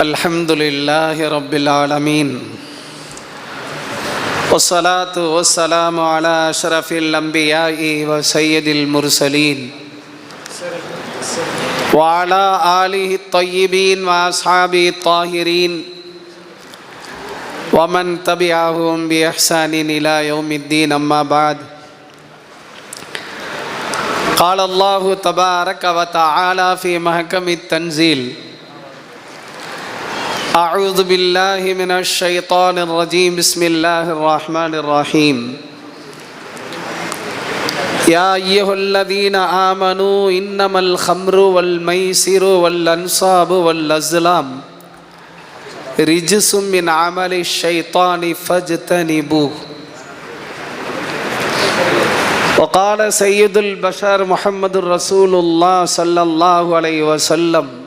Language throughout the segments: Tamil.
الحمد لله رب العالمين والصلاة والسلام على أشرف الأنبياء وسيد المرسلين وعلى آله الطيبين وأصحابه الطاهرين ومن تبعهم بإحسان إلى يوم الدين أما بعد قال الله تبارك وتعالى في محكم التنزيل أعوذ بالله من الشيطان الرجيم. بسم الله الرحمن الرحيم. يا أيها الذين آمنوا إنما الخمر والميسر والأنصاب والأزلام رجس من عمل الشيطان فاجتنبوه. وقال سيد البشر محمد رسول الله صلى الله عليه وسلم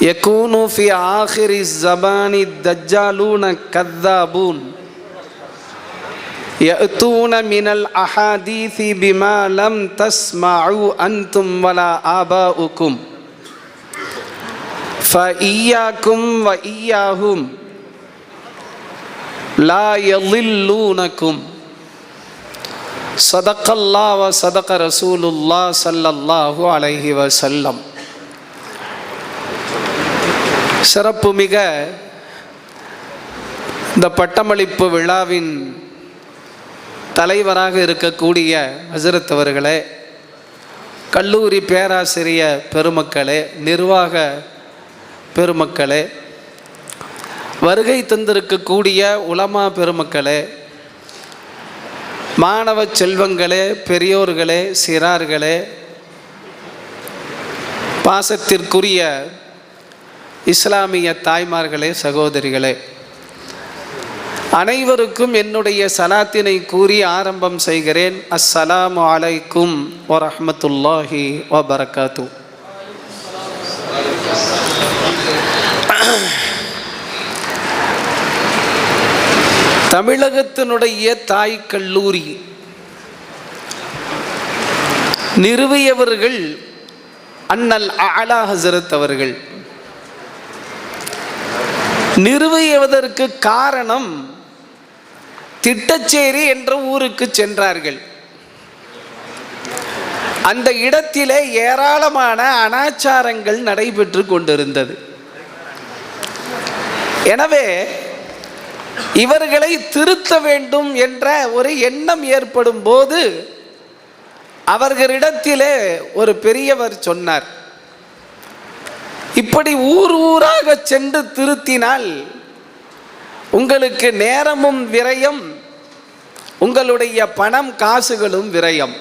يكون في آخر الزمان الدجالون كذابون. يأتون من الأحاديث بما لم تسمعوا أنتم ولا آباؤكم. فإياكم وإياهم لا يضلونكم. صدق الله وصدق رسول الله صلى الله عليه وسلم. சிறப்புமிக இந்த பட்டமளிப்பு விழாவின் தலைவராக இருக்கக்கூடிய ஹசரத் அவர்களே கல்லூரி பேராசிரிய பெருமக்களே நிர்வாக பெருமக்களே வருகை தந்திருக்கக்கூடிய உலமா பெருமக்களே மாணவ செல்வங்களே பெரியோர்களே சிறார்களே பாசத்திற்குரிய இஸ்லாமிய தாய்மார்களே சகோதரிகளே அனைவருக்கும் என்னுடைய சலாத்தினை கூறி ஆரம்பம் செய்கிறேன். அஸ்ஸலாமு அலைக்கும் வரஹமத்துல்லாஹி வபரகாத்து. தமிழகத்தினுடைய தாய் கல்லூரி நிறுவியவர்கள் அண்ணல் அலா ஹசரத் அவர்கள். நிறுவியவதற்கு காரணம் திட்டச்சேரி என்ற ஊருக்கு சென்றார்கள். அந்த இடத்திலே ஏராளமான அனாச்சாரங்கள் நடைபெற்று கொண்டிருந்தது. எனவே இவர்களை திருத்த வேண்டும் என்ற ஒரு எண்ணம் ஏற்படும் போது அவர்களிடத்திலே ஒரு பெரியவர் சொன்னார். இப்படி ஊர் ஊராக சென்று திருத்தினால் உங்களுக்கு நேரமும் விரயம் உங்களுடைய பணம் காசுகளும் விரயம்.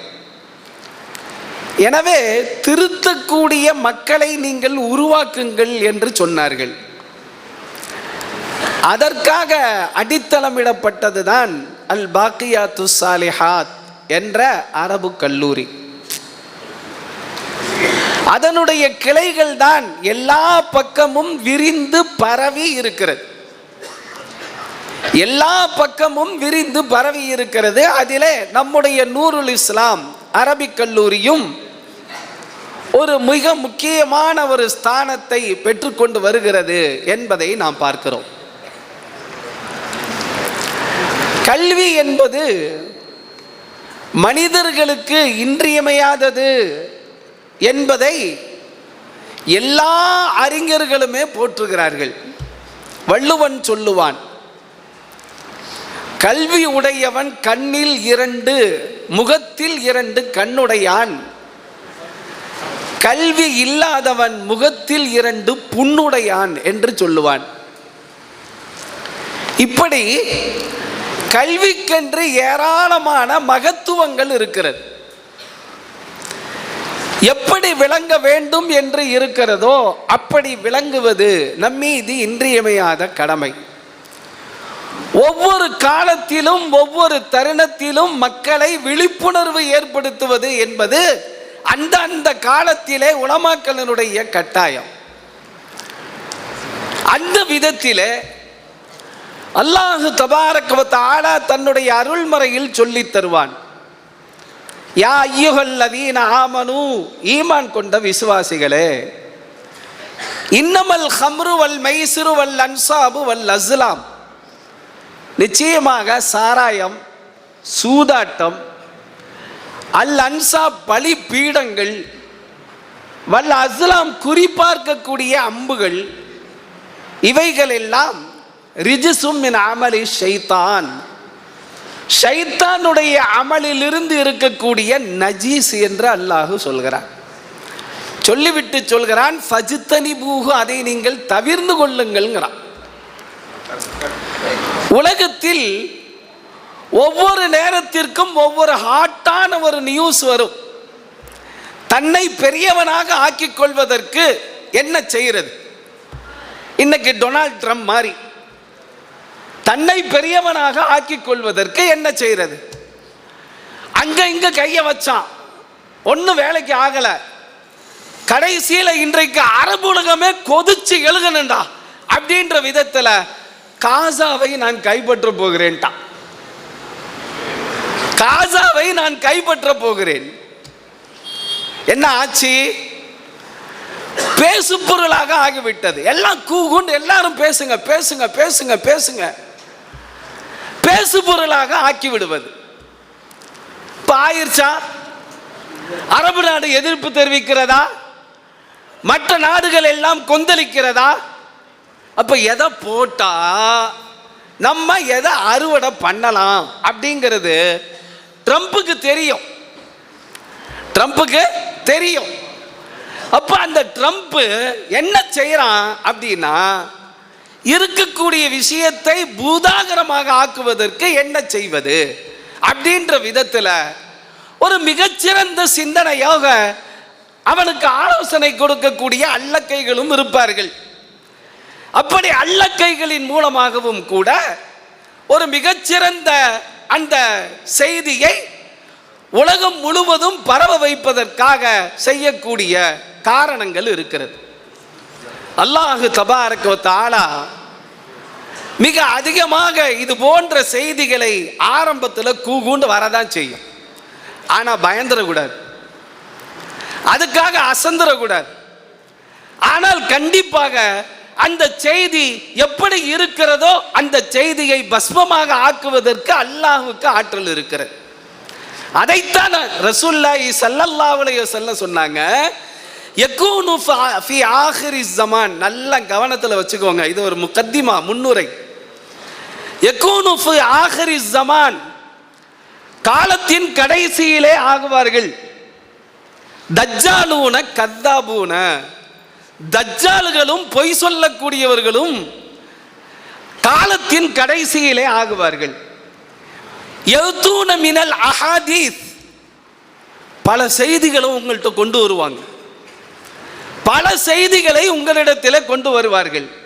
எனவே திருத்தக்கூடிய மக்களை நீங்கள் உருவாக்குங்கள் என்று சொன்னார்கள். அதற்காக அடித்தளமிடப்பட்டதுதான் அல் பாக்கியா துசாலிஹாத் என்ற அரபு கல்லூரி. அதனுடைய கிளைகள் தான் எல்லா பக்கமும் விரிந்து பரவி இருக்கிறது. எல்லா பக்கமும் விரிந்து பரவி இருக்கிறது. அதிலே நம்முடைய நூருல் இஸ்லாம் அரபிக் கல்லூரியும் ஒரு மிக முக்கியமான ஒரு ஸ்தானத்தை பெற்றுக்கொண்டு வருகிறது என்பதை நாம் பார்க்கிறோம். கல்வி என்பது மனிதர்களுக்கு இன்றியமையாதது. என்பதை எல்லா அறிஞர்களுமே போற்றுகிறார்கள். வள்ளுவன் சொல்லுவான் கல்வி உடையவன் கண்ணில் இரண்டு முகத்தில் இரண்டு கண்ணுடையான். கல்வி இல்லாதவன் முகத்தில் இரண்டு புண்ணுடையான் என்று சொல்லுவான். இப்படி கல்விக்கென்று ஏராளமான மகத்துவங்கள் இருக்கிறது. எப்படி விளங்க வேண்டும் என்று இருக்கிறதோ அப்படி விளங்குவது நம்மீது இன்றியமையாத கடமை. ஒவ்வொரு காலத்திலும் ஒவ்வொரு தருணத்திலும் மக்களை விழிப்புணர்வு ஏற்படுத்துவது என்பது அந்த அந்த காலத்திலே உளமாக்கலனுடைய கட்டாயம். அந்த விதத்திலே அல்லாஹு தபாரக்கவத்தாலா தன்னுடைய அருள்மறையில் சொல்லித் தருவான். யா ஐயுகல்லதீன ஆமனு ஈமான் கொண்ட விசுவாசிகளே இன்னமல் ஹம்ரு வல் மைசுரு வல் அன்சாபு வல் அஸ்லாம். நிச்சயமாக சாராயம் சூதாட்டம் அல் அன்சா பலி பீடங்கள் வல் அஸ்லாம் குறிப்பார்க்கக்கூடிய அம்புகள் இவைகளெல்லாம் ரிஜிசும் மின் அமலி ஷைத்தான். ஷைத்தானுடைய அமலிலிருந்து இருக்கக்கூடிய நஜீஸ் என்று அல்லாஹு சொல்கிறான். சொல்லிவிட்டு சொல்கிறான் ஃபஜித்தனி பூகு அதை நீங்கள் தவிர்ந்து கொள்ளுங்கள்ங்கிறான். உலகத்தில் ஒவ்வொரு நேரத்திற்கும் ஒவ்வொரு ஹாட்டான ஒரு நியூஸ் வரும். தன்னை பெரியவனாக ஆக்கிக் கொள்வதற்கு என்ன செய்கிறது? இன்னைக்கு டொனால்ட் ட்ரம்ப் மாதிரி. தன்னை பெரியவனாக ஆக்கிக் கொள்வதற்கு என்ன செய்கிறது? அங்க இங்க கைய வச்சான். ஒன்றும் வேலைக்கு ஆகல. கடைசியில் இன்றைக்கு அரபு உலகமே கொதிச்சு எழுகணுண்டா அப்படின்ற விதத்தில் காசாவை நான் கைப்பற்ற போகிறேன்ட்டான் காசாவை நான் கைப்பற்ற போகிறேன். என்ன ஆச்சு? பேசு பொருளாக ஆகிவிட்டது. எல்லாம் கூகுண்டு எல்லாரும் பேசுங்க பேசுங்க பேசுங்க பேசுங்க. பேசு பொருளாக ஆக்கி விடுவது இப்ப ஆயிருச்சா? அரபு நாடு எதிர்ப்பு தெரிவிக்கிறதா? மற்ற நாடுகள் எல்லாம் கொந்தளிக்கிறதா? அப்ப எதை போட்டா நம்ம எதை அறுவடை பண்ணலாம் அப்படிங்கிறது ட்ரம்ப்புக்கு தெரியும். ட்ரம்ப்புக்கு தெரியும். அப்ப அந்த ட்ரம்ப் என்ன செய்யறான் அப்படின்னா இருக்கக்கூடிய விஷயத்தை பூதாகரமாக ஆக்குவதற்கு என்ன செய்வது? அப்படின்ற விதத்தில் ஒரு மிகச்சிறந்த சிந்தனையாக அவனுக்கு ஆலோசனை கொடுக்கக்கூடிய அல்லக்கைகளும் இருப்பார்கள். அப்படி அல்லக்கைகளின் மூலமாகவும் கூட ஒரு மிகச்சிறந்த அந்த செய்தியை உலகம் முழுவதும் பரவ வைப்பதற்காக செய்யக்கூடிய காரணங்கள் இருக்கிறது. அல்லாஹு தபாரக்கு தாலா மிக அதிகமாக இது போன்ற செய்திகளை ஆரம்பத்தில் கூகுண்டு வரதான் செய்யும். ஆனால் பயந்துடக்கூடாது. அதுக்காக அசந்துடக்கூடாது. ஆனால் கண்டிப்பாக அந்த செய்தி எப்படி இருக்கிறதோ அந்த செய்தியை பஸ்மமாக ஆக்குவதற்கு அல்லாஹுக்கு ஆற்றல் இருக்கிறது. அதைத்தான் ரசூல்லாயி ஸல்லல்லாஹு செல்ல சொன்னாங்க. எக்கூனு ஃபி ஆஹிரி ஜமான் நல்ல கவனத்தில் வச்சுக்கோங்க. இது ஒரு முக்கத்திமா முன்னுரை. யகூனு ஆஹரி ஜமான் காலத்தின் கடைசியிலே ஆகுவார்கள். தஜ்ஜாலூன கத்தாபூன. தஜ்ஜால்களும் பொய் சொல்லக்கூடியவர்களும் காலத்தின் கடைசியிலே ஆகுவார்கள். எழுத்தூன மினல் அஹாதீஸ். பல செய்திகளை உங்கள்கிட்ட கொண்டு வருவாங்க. பல செய்திகளை உங்களிடத்தில் கொண்டு வருவார்கள்.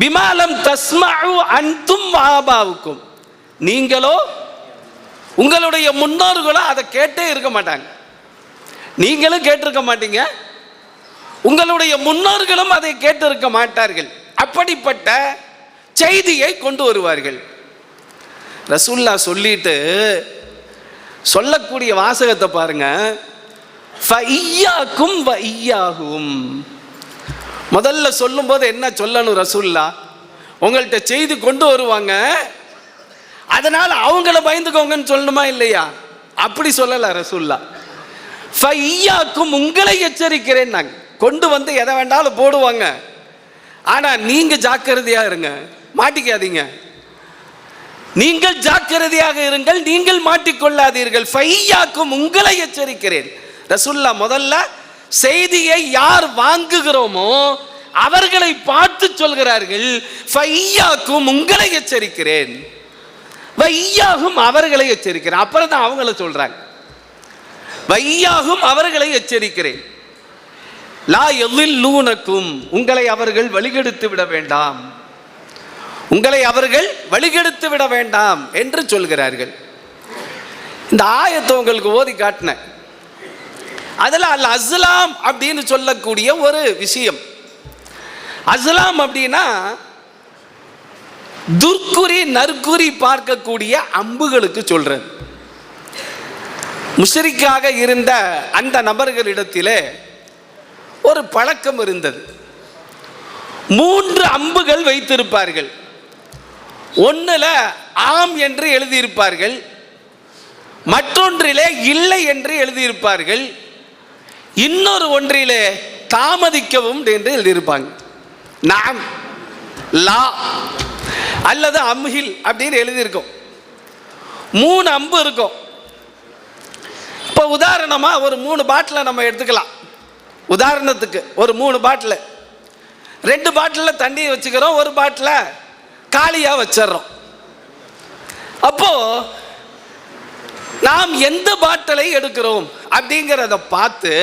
பிமாலம் தஸ்மஉ அன்தும் ஆபாவுக்கும் நீங்களோ உங்களுடைய முன்னோர்களோ அதை கேட்டே இருக்க மாட்டாங்க. நீங்களும் கேட்டிருக்க மாட்டீங்க. உங்களுடைய முன்னோர்களும் அதை கேட்டிருக்க மாட்டார்கள். அப்படிப்பட்ட செய்தியை கொண்டு வருவார்கள். ரசுல்லா சொல்லிட்டு சொல்லக்கூடிய வாசகத்தை பாருங்க. ஃபையாக்கும் வையாகும் முதல்ல சொல்லும்போது என்ன சொல்லணும் ரசூல்லா? உங்கள்கிட்ட செய்தி கொண்டு வருவாங்க. அதனால அவங்கள பயந்துக்கோங்கன்னு சொல்லணுமா இல்லையா? அப்படி சொல்லல ரசூல்லா. ஃபையாக்கும் உங்களை எச்சரிக்கிறேன் நாங்கள் கொண்டு வந்து எதை வேண்டாலும் போடுவாங்க. ஆனால் நீங்க ஜாக்கிரதையா இருங்க. மாட்டிக்காதீங்க. நீங்கள் ஜாக்கிரதையாக இருங்கள் நீங்கள் மாட்டிக்கொள்ளாதீர்கள். ஃபையாக்கும் உங்களை எச்சரிக்கிறேன். ரசுல்லா முதல்ல செய்தியை யார் வாங்குகிறோமோ அவர்களை பார்த்து சொல்கிறார்கள் ஃபையாக்கும் உங்களை எச்சரிக்கிறேன். வையாகும் அவர்களை எச்சரிக்கிறேன். அப்புறம் தான் அவங்கள சொல்றாங்க. வையாகும் அவர்களை எச்சரிக்கிறேன். லா எல்லில்லூனக்கும் உங்களை அவர்கள் வழிகெடுத்து விட வேண்டாம். உங்களை அவர்கள் வழிகெடுத்து விட வேண்டாம். என்று சொல்கிறார்கள். இந்த ஆயத்தை உங்களுக்கு ஓதி காட்டினேன். அதில் அல் அஸ்லாம் அப்படின்னு சொல்லக்கூடிய ஒரு விஷயம். அஸ்லாம் அப்படின்னா துர்க்குறி நற்குறி பார்க்கக்கூடிய அம்புகளுக்கு சொல்றது முஷரிக்காக இருந்த அந்த நபர்களிடத்திலே ஒரு பழக்கம் இருந்தது. மூன்று அம்புகள் வைத்திருப்பார்கள். ஒன்றில் ஆம் என்று எழுதியிருப்பார்கள். மற்றொன்றிலே இல்லை என்று எழுதியிருப்பார்கள். இன்னொரு ஒன்றிலே தாமதிக்கவும் என்று எழுதியிருப்பாங்க. நாம் லா அல்லது அம்ஹில் அப்படின்னு எழுதியிருக்கோம். மூணு அம்பு இருக்கும். இப்போ உதாரணமாக ஒரு மூணு பாட்டிலை நம்ம எடுத்துக்கலாம். உதாரணத்துக்கு ஒரு மூணு பாட்டில். ரெண்டு பாட்டிலில் தண்ணி வச்சுக்கிறோம் ஒரு பாட்டில் காலியாக வச்சிடுறோம். அப்போது நாம் எந்த பாட்டிலை எடுக்கிறோம் அப்படிங்கிறத பார்த்து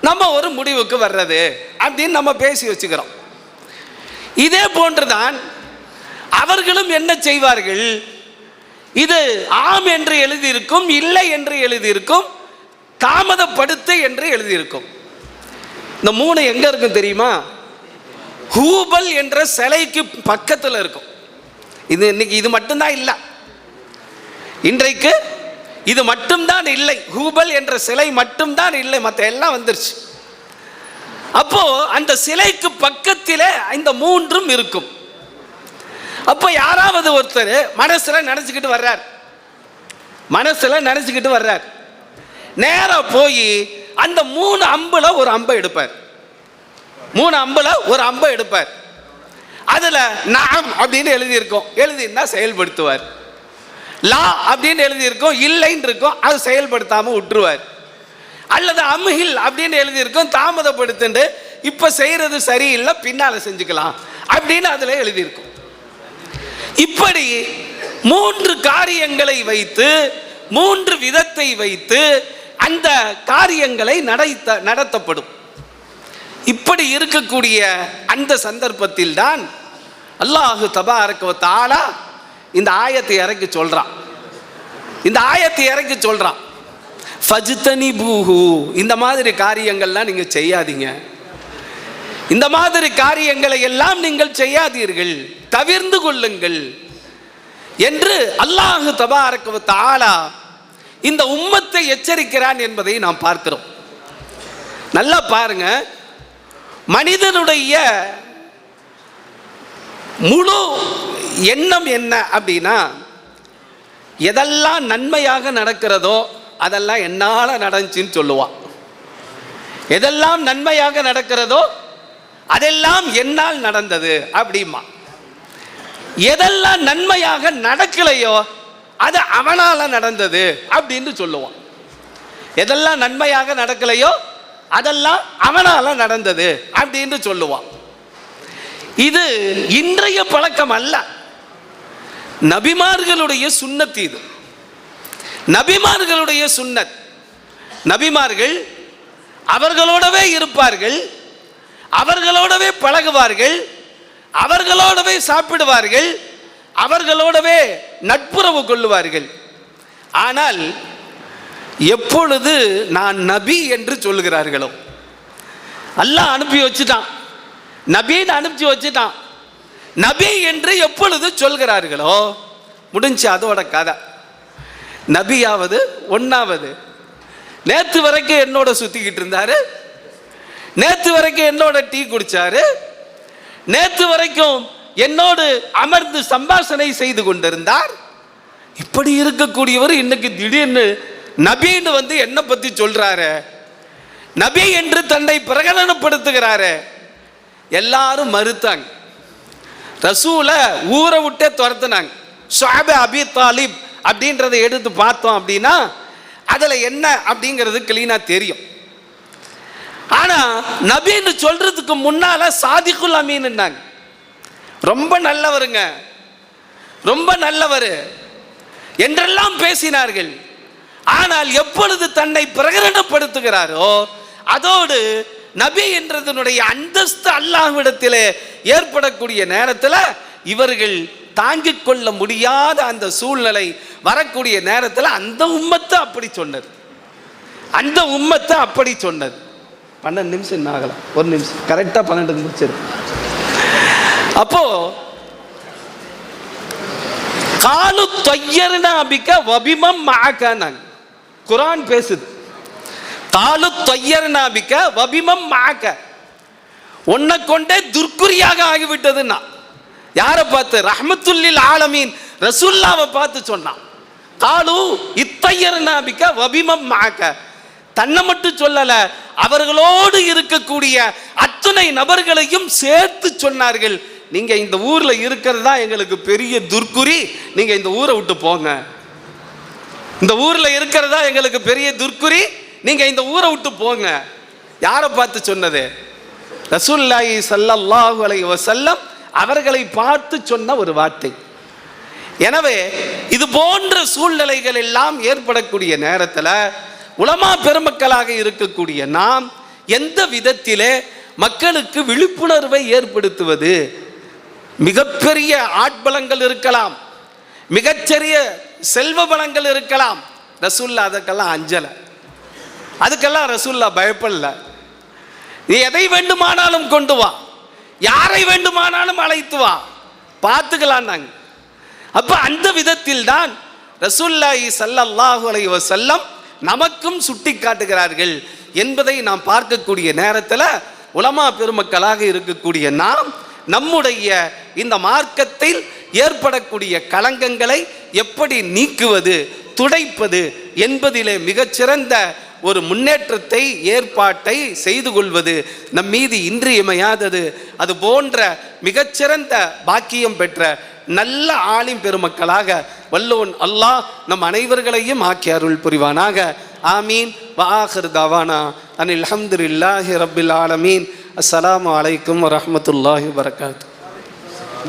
நம்ம ஒரு முடிவுக்கு வர்றது அப்படின்னு நம்ம பேசி வச்சுக்கிறோம். இதே போன்றுதான் அவர்களும் என்ன செய்வார்கள்? இது ஆம் என்று எழுதியிருக்கும் இல்லை என்று எழுதியிருக்கும் தாமதப்படுத்து என்று எழுதியிருக்கும். இந்த மூணு எங்க இருக்கும் தெரியுமா? ஹூபல் என்ற சிலைக்கு பக்கத்தில் இருக்கும். இது இன்னைக்கு இது மட்டும்தான் இல்லை. இன்றைக்கு இது மட்டும்தான் இல்லை. ஹூபல் என்ற சிலை மட்டும்தான் இல்லை. மற்ற எல்லாம் வந்துருச்சு. அப்போ அந்த சிலைக்கு பக்கத்தில் இந்த மூன்றும் இருக்கும். அப்போ யாராவது ஒருத்தர் மனசுல நினைச்சுக்கிட்டு வர்றார். மனசுல நினைச்சுக்கிட்டு வர்றார். நேரா போய் அந்த மூணு அம்புல ஒரு அம்பை எடுப்பார். மூணு அம்புல ஒரு அம்பை எடுப்பார். அதுல நாம் அப்படின்னு எழுதியிருக்கோம். எழுதினா செயல்படுத்துவார். லா அப்படின்னு எழுதியிருக்கோம் இல்லைன்னு இருக்கும் அது செயல்படுத்தாமல் விட்டுருவார். அல்லது அமுகில் அப்படின்னு எழுதியிருக்கோம் தாமதப்படுத்துண்டு இப்போ செய்கிறது சரியில்லை பின்னால் செஞ்சுக்கலாம் அப்படின்னு அதில் எழுதியிருக்கும். இப்படி மூன்று காரியங்களை வைத்து மூன்று விதத்தை வைத்து அந்த காரியங்களை நடத்த நடத்தப்படும். இப்படி இருக்கக்கூடிய அந்த சந்தர்ப்பத்தில் தான் அல்லாஹு தபாரக்கு தாலா இந்த ஆயத்தை இறக்கி சொல்றான். இந்த ஆயத்தை இறக்கி சொல்றான். ஃபஜ்தனி பூஹு இந்த மாதிரி காரியங்கள்லாம் நீங்க செய்யாதீங்க. இந்த மாதிரி காரியங்களை எல்லாம் நீங்கள் செய்யாதீர்கள். தவிர்ந்து கொள்ளுங்கள். என்று அல்லாஹு தபாரக்கு தாலா இந்த உம்மத்தை எச்சரிக்கிறான் என்பதை நாம் பார்க்கிறோம். நல்லா பாருங்க. மனிதனுடைய முழு எண்ணம் என்ன அப்படின்னா எதெல்லாம் நன்மையாக நடக்கிறதோ அதெல்லாம் என்னால் நடந்துச்சுன்னு சொல்லுவான் எதெல்லாம் நன்மையாக நடக்கிறதோ அதெல்லாம் என்னால் நடந்தது அப்படிமா எதெல்லாம் நன்மையாக நடக்கலையோ அது அவனால் நடந்தது அப்படின்னு சொல்லுவான் எதெல்லாம் நன்மையாக நடக்கலையோ அதெல்லாம் அவனால் நடந்தது அப்படின்னு சொல்லுவான் இது இன்றைய பழக்கம் அல்ல. நபிமார்களுடைய சுண்ணத் இது. நபிமார்களுடைய சுண்ணத். நபிமார்கள் அவர்களோடவே இருப்பார்கள். அவர்களோடவே பழகுவார்கள். அவர்களோடவே சாப்பிடுவார்கள். அவர்களோடவே நட்புறவு கொள்ளுவார்கள். ஆனால் எப்பொழுது நான் நபி என்று சொல்லுகிறார்களோ அல்லாஹ் அனுப்பி வச்சுட்டான். நபின்னு அனுப்பிச்சு வச்சுட்டான் நபி என்று எப்பொழுது சொல்கிறார்களோ முடிஞ்சு அதோட கதை. நபியாவது ஒன்னாவது நேற்று வரைக்கும் என்னோட சுத்திக்கிட்டு இருந்தாரு. நேற்று வரைக்கும் என்னோட டீ குடிச்சாரு. நேற்று வரைக்கும் என்னோடு அமர்ந்து சம்பாஷணை செய்து கொண்டிருந்தார். இப்படி இருக்கக்கூடியவர் இன்னைக்கு திடீர்னு நபின்னு வந்து என்னை பத்தி சொல்றாரு. நபி என்று தன்னை பிரகடனப்படுத்துகிறாரு. எல்லாரும் மறுத்தாங்க. ரசூலை ஊரை விட்டே துரத்துனாங்க. ஷாபே அபி தாலிப் அப்படின்றத எடுத்து பார்த்தோம் அப்படின்னா அதில் என்ன அப்படிங்கிறது கிளீனாக தெரியும். ஆனால் நபின்னு சொல்றதுக்கு முன்னால் சாதிக்குல் அமீன்னாங்க ரொம்ப நல்லவருங்க. ரொம்ப நல்லவர். என்றெல்லாம் பேசினார்கள். ஆனால் எப்பொழுது தன்னை பிரகடனப்படுத்துகிறாரோ அதோடு நபி என்றதனுடைய அந்தஸ்து அல்லாஹ்விடத்திலே ஏற்படக்கூடிய நேரத்தில் இவர்கள் தாங்கிக் கொள்ள முடியாத அந்த சூழ்நிலை வரக்கூடிய நேரத்தில் அந்த உம்மத்தை அப்படி சொன்னது. அந்த உம்மத்தை அப்படி சொன்னது. பன்னெண்டு நிமிஷம் என்ன ஆகலாம் ஒரு நிமிஷம். கரெக்டாக பன்னெண்டு முடிச்சிரு. அப்போ காலு தொய்யர்னா அபிக்க வபிமம் மாக்கானாங்க குரான் பேசுது. காலு தொய்யர் நாபிக்க வபிமம் மாக்க. உன்னை கொண்டே துர்க்குறியாக ஆகிவிட்டதுன்னா யாரை பார்த்து? ரஹமத்துல்லில் ஆலமீன் ரசுல்லாவை பார்த்து சொன்னான். காலு இத்தையர் நாபிக்க வபிமம் மாக்க. தன்னை மட்டும் சொல்லல அவர்களோடு இருக்கக்கூடிய அத்துணை நபர்களையும் சேர்த்து சொன்னார்கள். நீங்க இந்த ஊர்ல இருக்கிறது தான் எங்களுக்கு பெரிய துர்க்குறி நீங்க இந்த ஊரை விட்டு போங்க. இந்த ஊர்ல இருக்கிறதா எங்களுக்கு பெரிய துர்க்குறி நீங்கள் இந்த ஊரை விட்டு போங்க. யாரை பார்த்து சொன்னது? ரசூல்லாஹி ஸல்லல்லாஹு அலைஹி வசல்லம் அவர்களை பார்த்து சொன்ன ஒரு வார்த்தை. எனவே இது போன்ற சூழ்நிலைகள் எல்லாம் ஏற்படக்கூடிய நேரத்தில் உலமா பெருமக்களாக இருக்கக்கூடிய நாம் எந்த விதத்திலே மக்களுக்கு விழிப்புணர்வை ஏற்படுத்துவது? மிகப்பெரிய ஆட்பலங்கள் இருக்கலாம். மிகச்சிறிய செல்வ பலங்கள் இருக்கலாம். ரசூல்லா அதற்கெல்லாம் அஞ்சலை. அதுக்கெல்லாம் ரசூல்லா பயப்படல. நீ எதை வேண்டுமானாலும் கொண்டு வா. யாரை வேண்டுமானாலும் அழைத்து வா. பார்த்துக்கலாம் நாங்க. அப்ப அந்த விதத்தில் தான் ரசூல்லாஹி ஸல்லல்லாஹு அலை வசல்லம் நமக்கும் சுட்டி காட்டுகிறார்கள் என்பதை நாம் பார்க்கக்கூடிய நேரத்தில் உலமா பெருமக்களாக இருக்கக்கூடிய நாம் நம்முடைய இந்த மார்க்கத்தில் ஏற்படக்கூடிய களங்கங்களை எப்படி நீக்குவது துடைப்பது என்பதிலே மிகச்சிறந்த ஒரு முன்னேற்றத்தை ஏற்பாட்டை செய்து கொள்வது நம் மீது இன்றியமையாதது. அது போன்ற மிகச்சிறந்த பாக்கியம் பெற்ற நல்ல ஆளின் பெருமக்களாக வல்லோன் அல்லாஹ் நம் அனைவர்களையும் ஆக்கி அருள் புரிவானாக. ஆமீன். வாஹர் தவானா. அனில் அல்ஹம்துலில்லாஹி ரபில் ஆலமீன். அஸ்லாம் அலைக்கும் வரமத்துல்லாஹி வரகாத்து